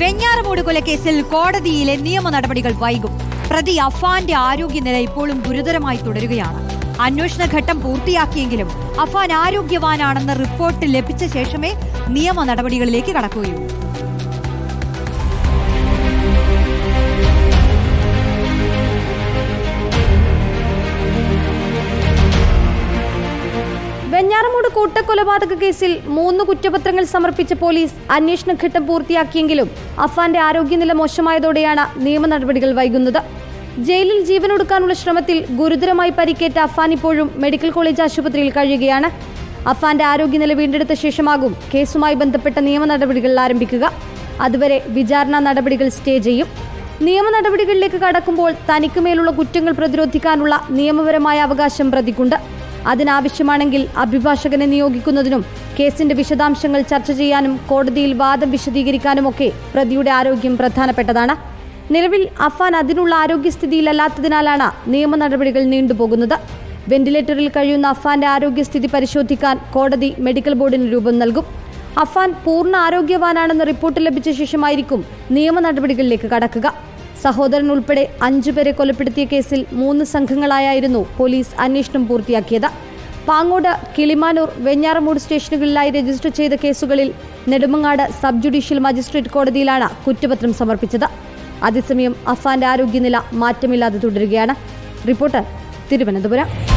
വെഞ്ഞാറമൂട് കൊലക്കേസിൽ കോടതിയിലെ നിയമ നടപടികൾ വൈകും. പ്രതി അഫാന്റെ ആരോഗ്യനില ഇപ്പോഴും ഗുരുതരമായി തുടരുകയാണ്. അന്വേഷണ ഘട്ടം പൂർത്തിയാക്കിയെങ്കിലും അഫാൻ ആരോഗ്യവാനാണെന്ന റിപ്പോർട്ട് ലഭിച്ച ശേഷമേ നിയമ നടപടികളിലേക്ക് കടക്കുകയുള്ളൂ. വെഞ്ഞാറമൂട് കൂട്ടക്കൊലപാതക കേസിൽ മൂന്ന് കുറ്റപത്രങ്ങൾ സമർപ്പിച്ച പോലീസ് അന്വേഷണ ഘട്ടം പൂർത്തിയാക്കിയെങ്കിലും അഫാന്റെ ആരോഗ്യനില മോശമായതോടെയാണ് നിയമ നടപടികൾ വൈകുന്നത്. ജയിലിൽ ജീവനൊടുക്കാനുള്ള ശ്രമത്തിൽ ഗുരുതരമായി പരിക്കേറ്റ അഫാൻ ഇപ്പോഴും മെഡിക്കൽ കോളേജ് ആശുപത്രിയിൽ കഴിയുകയാണ്. അഫാന്റെ ആരോഗ്യനില വീണ്ടെടുത്ത ശേഷമാകും കേസുമായി ബന്ധപ്പെട്ട നിയമ നടപടികൾ ആരംഭിക്കുക. അതുവരെ വിചാരണ നടപടികൾ സ്റ്റേ ചെയ്യും. നിയമ നടപടികളിലേക്ക് കടക്കുമ്പോൾ തനിക്കുമേലുള്ള കുറ്റങ്ങൾ പ്രതിരോധിക്കാനുള്ള നിയമപരമായ അവകാശം പ്രതിക്കുണ്ട്. അതിനാവശ്യമാണെങ്കിൽ അഭിഭാഷകനെ നിയോഗിക്കുന്നതിനും കേസിന്റെ വിശദാംശങ്ങൾ ചർച്ച ചെയ്യാനും കോടതിയിൽ വാദം വിശദീകരിക്കാനുമൊക്കെ പ്രതിയുടെ ആരോഗ്യം പ്രധാനപ്പെട്ടതാണ്. നിലവിൽ അഫാൻ അതിനുള്ള ആരോഗ്യസ്ഥിതിയിലല്ലാത്തതിനാലാണ് നിയമ നടപടികൾ നീണ്ടുപോകുന്നത്. വെന്റിലേറ്ററിൽ കഴിയുന്ന അഫാന്റെ ആരോഗ്യസ്ഥിതി പരിശോധിക്കാൻ കോടതി മെഡിക്കൽ ബോർഡിന് രൂപം നൽകും. അഫാൻ പൂർണ ആരോഗ്യവാനാണെന്ന് റിപ്പോർട്ട് ലഭിച്ച ശേഷമായിരിക്കും നിയമ നടപടികളിലേക്ക് കടക്കുക. സഹോദരൻ ഉൾപ്പെടെ അഞ്ചുപേരെ കൊലപ്പെടുത്തിയ കേസിൽ മൂന്ന് സംഘങ്ങളായായിരുന്നു പോലീസ് അന്വേഷണം പൂർത്തിയാക്കിയത്. പാങ്ങോട് കിളിമാനൂർ വെഞ്ഞാറമൂട് സ്റ്റേഷനുകളിലായി രജിസ്റ്റർ ചെയ്ത കേസുകളിൽ നെടുമങ്ങാട് സബ് ജുഡീഷ്യൽ മജിസ്ട്രേറ്റ് കോടതിയിലാണ് കുറ്റപത്രം സമർപ്പിച്ചത്. അതേസമയം അഫാന്റെ ആരോഗ്യനില മാറ്റമില്ലാതെ തുടരുകയാണ്. റിപ്പോർട്ടർ തിരുവനന്തപുരം.